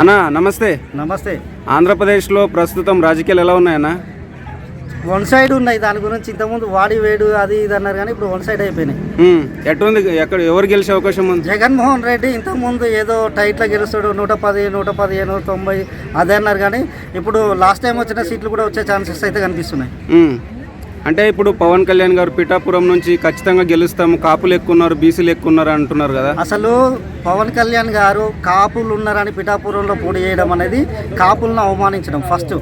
అన్నా నమస్తే. నమస్తే. ఆంధ్రప్రదేశ్లో ప్రస్తుతం రాజకీయాలు ఎలా ఉన్నాయన్నా? వన్ సైడ్ ఉన్నాయి దాని గురించి ఇంతకుముందు వాడి వేడు అది ఇది అన్నారు కానీ ఇప్పుడు వన్ సైడ్ అయిపోయినాయి. ఎటుంది ఎక్కడ ఎవరు గెలిచే అవకాశం ఉంది? జగన్మోహన్ రెడ్డి ఇంతకుముందు ఏదో టైట్లో గెలుస్తాడు నూట పది నూట పదిహేను తొంభై అదే అన్నారు కానీ ఇప్పుడు లాస్ట్ టైం వచ్చిన సీట్లు కూడా వచ్చే ఛాన్సెస్ అయితే కనిపిస్తున్నాయి. అంటే ఇప్పుడు పవన్ కళ్యాణ్ గారు పిఠాపురం నుంచి ఖచ్చితంగా గెలుస్తాము కాపులు ఎక్కువ ఉన్నారు బీసీలు ఎక్కువ ఉన్నారు అంటున్నారు కదా. అసలు పవన్ కళ్యాణ్ గారు కాపులు ఉన్నారని పిఠాపురంలో పోటీ చేయడం అనేది కాపులను అవమానించడం ఫస్ట్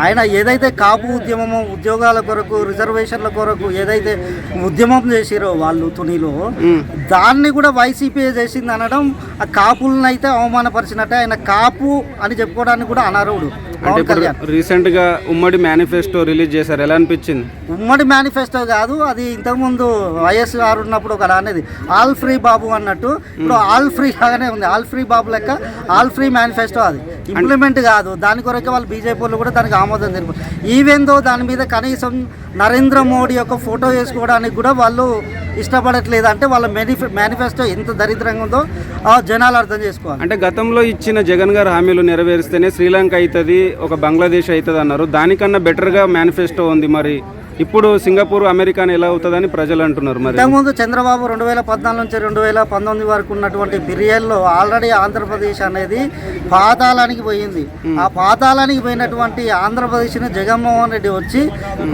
ఆయన ఏదైతే కాపు ఉద్యమము ఉద్యోగాల కొరకు రిజర్వేషన్ల కొరకు ఏదైతే ఉద్యమం చేసిరో వాళ్ళు తునిలో దాన్ని కూడా వైసీపీ చేసింది అనడం ఆ కాపులను అయితే అవమానపరిచినట్టే. ఆయన కాపు అని చెప్పుకోవడానికి కూడా అనర్హుడు అంటే ఇప్పుడు కళ్యాణ్. రీసెంట్గా ఉమ్మడి మేనిఫెస్టో రిలీజ్ చేశారు. ఎలా అనిపించింది? ఉమ్మడి మేనిఫెస్టో కాదు అది ఇంతకుముందు వైఎస్ఆర్ ఉన్నప్పుడు ఒక అనేది. ఆల్ ఫ్రీ బాబు అన్నట్టు. ఇప్పుడు ఆల్ ఫ్రీ లాగానే ఉంది. ఆల్ ఫ్రీ బాబు లెక్క ఆల్ ఫ్రీ మేనిఫెస్టో అది. ఇంప్లిమెంట్ కాదు. దాని కొరకే వాళ్ళు బీజేపీ వాళ్ళు కూడా దానికి ఆమోదం తెలుపు ఈవెందో దాని మీద కనీసం నరేంద్ర మోడీ యొక్క ఫోటో వేసుకోవడానికి కూడా వాళ్ళు ఇష్టపడట్లేదు. అంటే వాళ్ళ మేనిఫె మేనిఫెస్టో ఎంత దరిద్రంగా ఉందో ఆ జనాలు అర్థం చేసుకోవాలి. అంటే గతంలో ఇచ్చిన జగన్ గారు హామీలు నెరవేరిస్తేనే శ్రీలంక అవుతుంది ఒక బంగ్లాదేశ్ అవుతుంది అన్నారు దానికన్నా బెటర్గా మేనిఫెస్టో ఉంది మరి ఇప్పుడు సింగపూర్ అమెరికాని ఎలా అవుతుందని ప్రజలు అంటున్నారు మరి? ఇంతకుముందు చంద్రబాబు రెండు వేల పద్నాలుగు నుంచి రెండు వేల పంతొమ్మిది వరకు ఉన్నటువంటి పీరియడ్లో ఆల్రెడీ ఆంధ్రప్రదేశ్ అనేది పాతాళానికి పోయింది. ఆ పాతాళానికి పోయినటువంటి ఆంధ్రప్రదేశ్ని జగన్మోహన్ రెడ్డి వచ్చి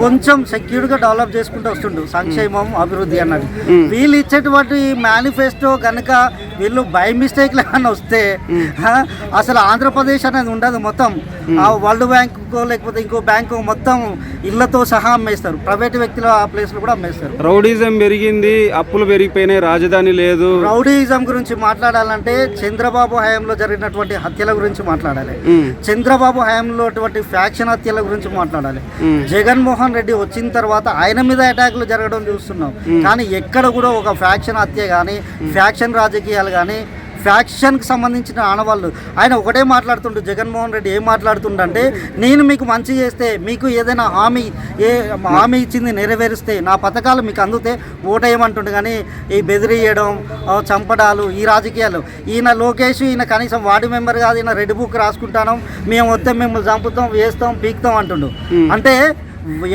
కొంచెం సెక్యూర్గా డెవలప్ చేసుకుంటూ వస్తుండు. సంక్షేమం అభివృద్ధి అన్నది. వీళ్ళు ఇచ్చేటువంటి మేనిఫెస్టో కనుక వీళ్ళు బై మిస్టేక్ లేకుండా వస్తే అసలు ఆంధ్రప్రదేశ్ అనేది ఉండదు మొత్తం. ఆ వరల్డ్ బ్యాంకు లేకపోతే ఇంకో బ్యాంకు మొత్తం ఇళ్ళతో సహా అమ్మేస్తారు. ప్రైవేట్ వ్యక్తుల ఆ ప్లేస్లు కూడా అమ్మేస్తారు. రౌడీజం పెరిగింది అప్పులు పెరిగిపోయినాయి రాజధాని లేదు. రౌడీయిజం గురించి మాట్లాడాలంటే చంద్రబాబు హయాంలో జరిగినటువంటి హత్యల గురించి మాట్లాడాలి. చంద్రబాబు హయాంలో అటువంటి ఫ్యాక్షన్ హత్యల గురించి మాట్లాడాలి. జగన్మోహన్ రెడ్డి వచ్చిన తర్వాత ఆయన మీద అటాకులు జరగడం చూస్తున్నాం. కానీ ఎక్కడ కూడా ఒక ఫ్యాక్షన్ హత్య కానీ ఫ్యాక్షన్ రాజకీయాలు కానీ ఫ్యాక్షన్కి సంబంధించిన ఆనవాళ్ళు. ఆయన ఒకటే మాట్లాడుతుండు జగన్మోహన్ రెడ్డి ఏం మాట్లాడుతుండంటే నేను మీకు మంచి చేస్తే మీకు ఏదైనా హామీ ఏ హామీ ఇచ్చింది నెరవేరిస్తే నా పథకాలు మీకు అందుతే ఓటేయమంటుండు. కానీ ఈ బెదిరియడం చంపడాలు ఈ రాజకీయాలు ఈయన లోకేష్ ఈయన కనీసం వార్డు మెంబర్ కాదు ఈయన రెడ్ బుక్ రాసుకుంటాను మేము వస్తే మిమ్మల్ని చంపుతాం వేస్తాం పీకుతాం అంటుండు. అంటే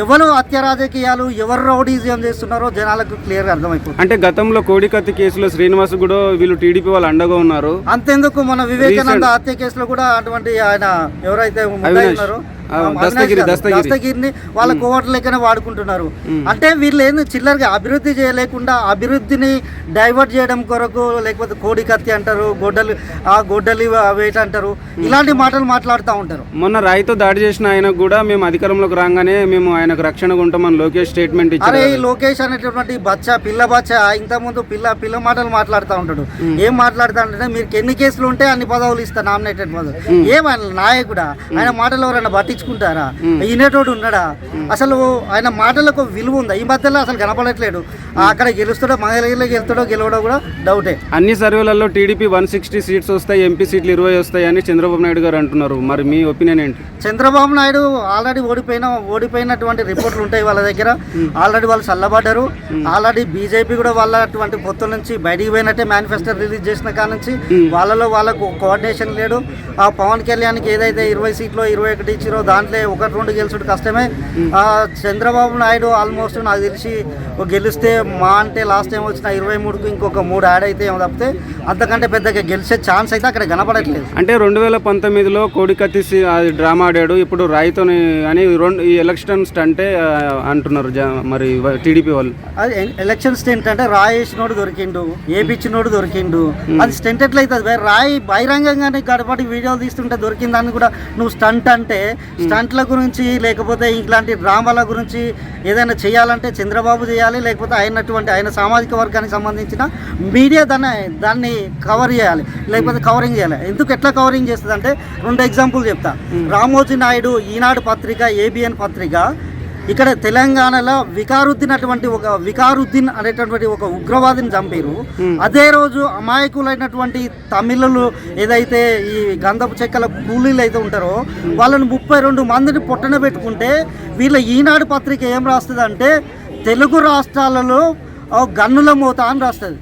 ఎవరు హత్య రాజకీయాలు ఎవరు రౌడీజం చేస్తున్నారో జనాలకు క్లియర్గా అర్థమైపోతుంది. అంటే గతంలో కోడికత్తి కేసులో శ్రీనివాస్ కూడా వీళ్ళు టీడీపీ వాళ్ళు అండగా ఉన్నారు. అంతెందుకు మన వివేకానంద హత్య కేసులో కూడా అటువంటి ఆయన ఎవరైతే. ఉన్నారో? దస్తగిరి. దస్తగిరిని వాళ్ళ కోవట్ల లెక్కనే వాడుకుంటున్నారు. అంటే వీళ్ళు ఏంది చిల్లరగా అభివృద్ధి చేయలేకుండా అభివృద్ధిని డైవర్ట్ చేయడం కొరకు లేకపోతే కోడి కత్తి అంటారు గొడ్డలు ఆ గొడ్డలి వేట అంటారు? ఇలాంటి మాటలు మాట్లాడుతూ ఉంటారు. మొన్న రాయితో దాడి చేసిన ఆయనకు కూడా మేము అధికారంలోకి రాగానే మేము ఆయనకు రక్షణగా ఉంటామని లోకేష్ స్టేట్మెంట్ ఇచ్చారు. ఈ లోకేష్ అనేటటువంటి బచ్చ పిల్ల బచ్చ ఇంతకుముందు పిల్ల పిల్ల మాటలు మాట్లాడుతూ ఉంటాడు. ఏం మాట్లాడుతా అంటే మీరు ఎన్ని కేసులు ఉంటే అన్ని పదవులు ఇస్తా నామినేటెడ్ పదవులు. ఏమన్నా నాయకుడా? ఆయన మాటలు ఎవరైనా పట్టించుకుంటారా? ఈనేటోడు ఉన్నాడా? అసలు ఆయన మాటలకు విలువ ఉందా? ఈ మధ్యలో అసలు కనపడట్లేడు. అక్కడ గెలుస్తాడో మంగళగిరిలో గెలుస్తాడో గెలవడో కూడా డౌటే. అన్ని సర్వేలలో టీడీపీ వన్ సిక్స్టీ సీట్స్ వస్తాయి ఎంపీ సీట్లు ఇరవై వస్తాయి అని చంద్రబాబు నాయుడు గారు అంటున్నారు. మరి మీ ఒపీనియన్ ఏంటి? చంద్రబాబు నాయుడు ఆల్రెడీ ఓడిపోయిన ఓడిపోయినటువంటి రిపోర్ట్లు ఉంటాయి వాళ్ళ దగ్గర. ఆల్రెడీ వాళ్ళు చల్లబడ్డారు. ఆల్రెడీ బీజేపీ కూడా వాళ్ళ అటువంటి పొత్తుల నుంచి బయటికి పోయినట్టే మేనిఫెస్టో రిలీజ్ చేసిన కాడ నుంచి వాళ్ళలో వాళ్ళకు కోఆర్డినేషన్ లేడు ఆ పవన్ కళ్యాణ్కి ఏదైతే ఇరవై సీట్లో ఇరవై ఒకటి ఇచ్చిరో దాంట్లో ఒకటి రెండు గెలుచుడు కష్టమే. చంద్రబాబు నాయుడు ఆల్మోస్ట్ నాకు తెలిసి గెలిస్తే మా అంటే లాస్ట్ టైం వచ్చిన ఇరవై మూడుకు ఇంకొక మూడు యాడ్ అయితే ఏమో తప్పితే అంతకంటే పెద్దగా గెలిచే ఛాన్స్ అయితే అక్కడ కనపడట్లేదు. అంటే రెండు వేల పంతొమ్మిదిలో కోడికత్తి సి- అది డ్రామా ఆడాడు. ఇప్పుడు రాయితోని అని రెండు ఈ ఎలక్షన్స్ అంటే అంటున్నారు మరి టీడీపీ వాళ్ళు. అది ఎలక్షన్ స్టెంట్ అంటే రాయి వేసినోడు దొరికిండు ఏపిచ్చినోడు దొరికిండు. అది స్టెంట్ ఎట్లయితుంది? రాయి బహిరంగంగానే గడపటి వీడియోలు తీస్తుంటే దొరికిందని కూడా నువ్వు స్టంట్ అంటే స్టంట్ల గురించి లేకపోతే ఇట్లాంటి డ్రామాల గురించి ఏదైనా చేయాలంటే చంద్రబాబు చేయాలి లేకపోతే అయినటువంటి ఆయన సామాజిక వర్గానికి సంబంధించిన మీడియా దాన్ని దాన్ని కవర్ చేయాలి లేకపోతే కవరింగ్ చేయాలి. ఎందుకు ఎట్లా కవరింగ్ చేస్తుంది అంటే రెండు ఎగ్జాంపుల్ చెప్తా. రామోజీ నాయుడు ఈనాడు పత్రిక ఏబిఎన్ పత్రిక ఇక్కడ తెలంగాణలో వికారుద్దీన్ అటువంటి ఒక వికారుద్దీన్ అనేటటువంటి ఒక ఉగ్రవాదిని చంపారు అదే రోజు అమాయకులైనటువంటి తమిళులు ఏదైతే ఈ గంధపు చెక్కల కూలీలు అయితే ఉంటారో వాళ్ళని ముప్పై రెండు మందిని పొట్టన పెట్టుకుంటే వీళ్ళ ఈనాడు పత్రిక ఏం రాస్తుంది అంటే తెలుగు రాష్ట్రాలలో గన్నుల మోత అని రాస్తుంది.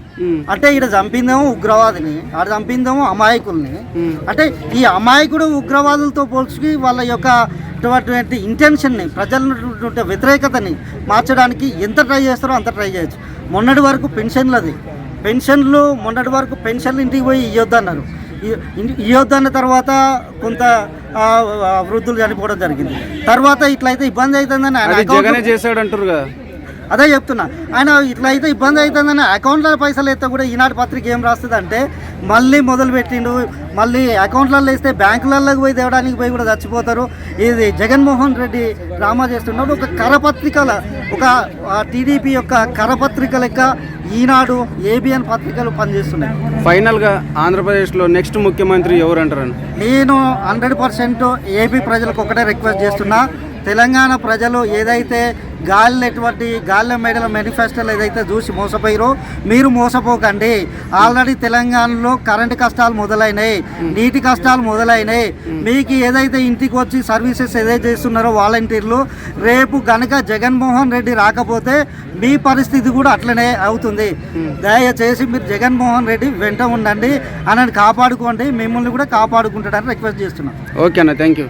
అంటే ఇక్కడ చంపిందేమో ఉగ్రవాదిని ఆడ చంపిందేమో అమాయకుల్ని. అంటే ఈ అమాయకుడు ఉగ్రవాదులతో పోల్చుకి వాళ్ళ యొక్క అటువంటి ఇంటెన్షన్ని ప్రజల వ్యతిరేకతని మార్చడానికి ఎంత ట్రై చేస్తారో అంత ట్రై చేయొచ్చు. మొన్నటి వరకు పెన్షన్లది. పెన్షన్లు మొన్నటి వరకు పెన్షన్లు ఇంటికి పోయి ఇవ్వద్దు అన్నారు. ఇ- ఇంటి- ఇవ్వద్దు అన్న తర్వాత కొంత వృద్ధులు చనిపోవడం జరిగింది. తర్వాత ఇట్లయితే ఇబ్బంది అవుతుందని అది చేశాడు అంటారు కదా అదే చెప్తున్నా. ఆయన ఇట్లా అయితే ఇబ్బంది అవుతుందని అకౌంట్లో పైసలు ఎత్తే కూడా ఈనాటి పత్రిక ఏం రాస్తుంది అంటే మళ్ళీ మొదలు పెట్టిండు. మళ్ళీ అకౌంట్లలో వేస్తే బ్యాంకులలోకి పోయి తేవడానికి పోయి కూడా చచ్చిపోతారు. ఇది జగన్మోహన్ రెడ్డి డ్రామా చేస్తున్నాడు. ఒక కరపత్రికల ఒక టీడీపీ యొక్క కరపత్రిక లెక్క ఈనాడు ఏబిఎన్ పత్రికలు పనిచేస్తున్నాయి. ఫైనల్గా ఆంధ్రప్రదేశ్లో నెక్స్ట్ ముఖ్యమంత్రి ఎవరు అంటారని నేను హండ్రెడ్ పర్సెంట్ ఏపీ ప్రజలకు ఒకటే రిక్వెస్ట్ చేస్తున్నా. తెలంగాణ ప్రజలు ఏదైతే గాలినటువంటి గాలిన గాలి మేడల మేనిఫెస్టోలు ఏదైతే చూసి మోసపోయారో మీరు మోసపోకండి. ఆల్రెడీ తెలంగాణలో కరెంటు కష్టాలు మొదలైనాయి నీటి కష్టాలు మొదలైనాయి. మీకు ఏదైతే ఇంటికి వచ్చి సర్వీసెస్ ఏదైతే చేస్తున్నారో వాలంటీర్లు రేపు గనక జగన్మోహన్ రెడ్డి రాకపోతే మీ పరిస్థితి కూడా అట్లనే అవుతుంది. దయచేసి మీరు జగన్మోహన్ రెడ్డి వెంట ఉండండి అని కాపాడుకోండి మిమ్మల్ని కూడా కాపాడుకుంటాడని రిక్వెస్ట్ చేస్తున్నాం. ఓకే అన్న థ్యాంక్ యూ